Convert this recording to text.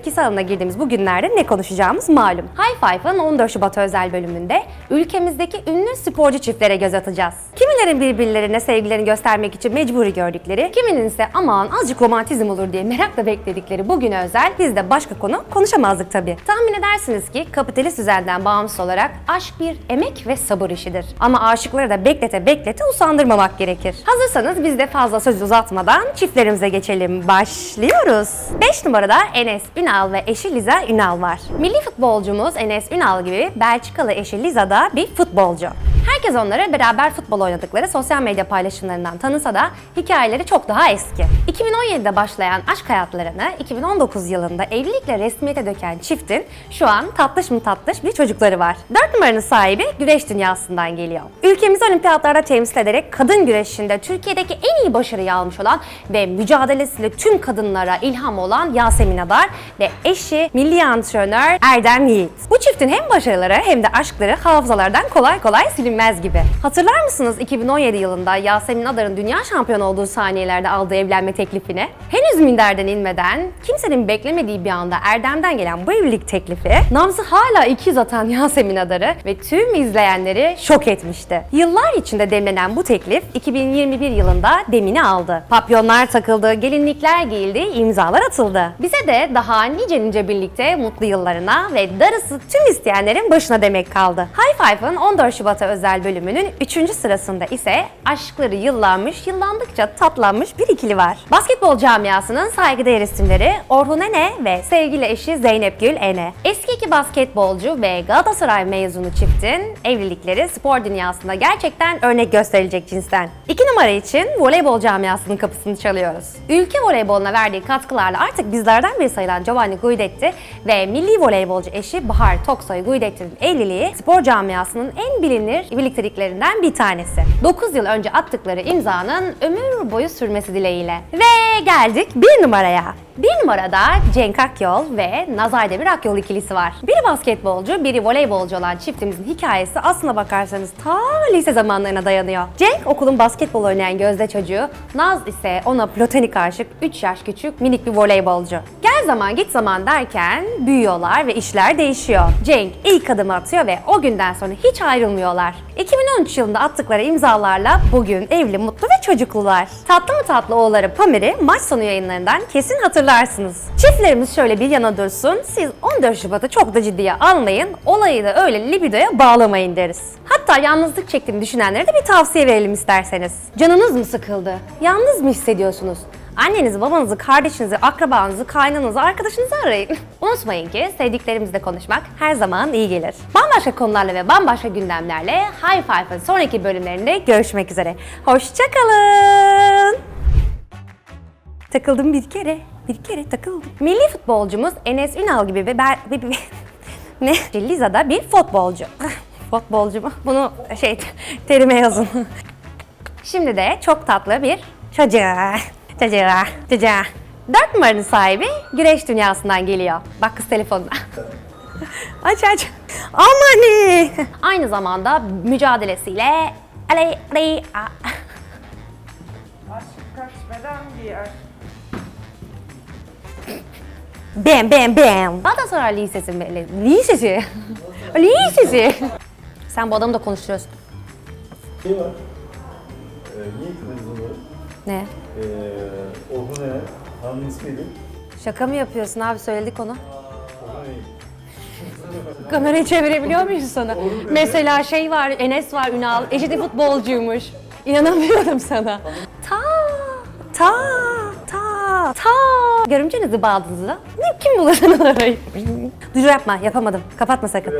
etkisi alanına girdiğimiz bu günlerde ne konuşacağımız malum. High Five'ın 14 Şubat özel bölümünde ülkemizdeki ünlü sporcu çiftlere göz atacağız. Kimilerin birbirlerine sevgilerini göstermek için mecburi gördükleri, kiminin ise aman azıcık romantizm olur diye merakla bekledikleri bugüne özel biz de başka konu konuşamazdık tabii. Tahmin edersiniz ki kapitalist düzenden bağımsız olarak aşk bir emek ve sabır işidir. Ama aşıkları da beklete beklete usandırmamak gerekir. Hazırsanız biz de fazla söz uzatmadan çiftlerimize geçelim. Başlıyoruz. 5 numarada Enes Ünal ve eşi Liza Ünal var. Milli futbolcumuz Enes Ünal gibi Belçikalı eşi Liza da bir futbolcu. Herkes onları beraber futbol oynadıkları sosyal medya paylaşımlarından tanısa da hikayeleri çok daha eski. 2017'de başlayan aşk hayatlarını 2019 yılında evlilikle resmiyete döken çiftin şu an tatlış mı tatlış bir çocukları var. 4 numaranın sahibi güreş dünyasından geliyor. Ülkemizi olimpiyatlarda temsil ederek kadın güreşinde Türkiye'deki en iyi başarıyı almış olan ve mücadelesiyle tüm kadınlara ilham olan Yasemin Adar ve eşi milli antrenör Erdem Yiğit. Bu çiftin hem başarıları hem de aşkları hafızalardan kolay kolay silinmez gibi. Hatırlar mısınız 2017 yılında Yasemin Adar'ın dünya şampiyonu olduğu saniyelerde aldığı evlenme teklifini? Henüz minderden inmeden, kimsenin beklemediği bir anda Erdem'den gelen bu evlilik teklifi, nabzı hala ikiz atan Yasemin Adar'ı ve tüm izleyenleri şok etmişti. Yıllar içinde demlenen bu teklif 2021 yılında demini aldı. Papyonlar takıldı, gelinlikler giyildi, imzalar atıldı. Bize de daha nice nice birlikte mutlu yıllarına ve darısı tüm isteyenlerin başına demek kaldı. High Five'ın 14 Şubat'a özel bölümünün 3. sırasında ise aşkları yıllanmış, yıllandıkça tatlanmış bir ikili var. Basketbol camiasının saygıdeğer isimleri Orhun Ene ve sevgili eşi Zeynep Gül Ene. Eski iki basketbolcu ve Galatasaray mezunu çiftin evlilikleri spor dünyasında gerçekten örnek gösterilecek cinsten. İki numara için voleybol camiasının kapısını çalıyoruz. Ülke voleyboluna verdiği katkılarla artık bizlerden biri sayılan Giovanni Guidetti ve milli voleybolcu eşi Bahar Toksoy Guidetti'nin evliliği spor camiasının en bilinir birlikteliklerinden bir tanesi. 9 yıl önce attıkları imzanın ömür boyu sürmesi dileğiyle. Ve geldik bir numaraya. Bir numarada Cenk Akyol ve Nazay Demir Akyol ikilisi var. Biri basketbolcu, biri voleybolcu olan çiftimizin hikayesi aslına bakarsanız ta lise zamanlarına dayanıyor. Cenk okulun basketbol oynayan gözde çocuğu, Naz ise ona platonik aşık 3 yaş küçük minik bir voleybolcu. Gel zaman git zaman derken büyüyorlar ve işler değişiyor. Cenk ilk adım atıyor ve o günden sonra hiç ayrılmıyorlar. 2013 yılında attıkları imzalarla bugün evli, mutlu çocuklular. Tatlı mı tatlı oğulları Pamir'i maç sonu yayınlarından kesin hatırlarsınız. Çiftlerimiz şöyle bir yana dursun, siz 14 Şubat'ı çok da ciddiye almayın, olayı da öyle libidoya bağlamayın deriz. Hatta yalnızlık çektiğini düşünenlere de bir tavsiye verelim isterseniz. Canınız mı sıkıldı? Yalnız mı hissediyorsunuz? Annenizi, babanızı, kardeşinizi, akrabanızı, kaynanızı, arkadaşınızı arayın. Unutmayın ki sevdiklerimizle konuşmak her zaman iyi gelir. Bambaşka konularla ve bambaşka gündemlerle High Five'ın sonraki bölümlerinde görüşmek üzere. Hoşçakalın. Takıldım bir kere, bir kere takıldım. Milli futbolcumuz Enes Ünal gibi ve ben... ne? Liza da bir futbolcu. futbolcu mu? Bunu şey terime yazın. Şimdi de çok tatlı bir çocuğa, çocuğa, çocuğa. Dört numaranın sahibi güreş dünyasından geliyor. Bak kız telefonuna. aç aç. Amani. Aynı zamanda mücadelesiyle aley aley a- Aşk kaç beden giyer? Bam bam bam. Galatasaray Lisesi mi? Lisesi. Lisesi. Sen bu adamı da konuşturuyorsun. şey var. Ee, niye onu? Ne? Ee, Orhun Eren, hanımın ismiydi. Şaka mı yapıyorsun abi söyledik onu. Kamerayı çevirebiliyor muyuz sana? Mesela şey var, Enes var, Ünal, eşi de futbolcuymuş. İnanamıyorum sana. Ta, ta, ta, ta. Görümcenizi bağladınız da. Ne kim bulur sen onu arayıp? Dur yapma, yapamadım. Kapatma sakın.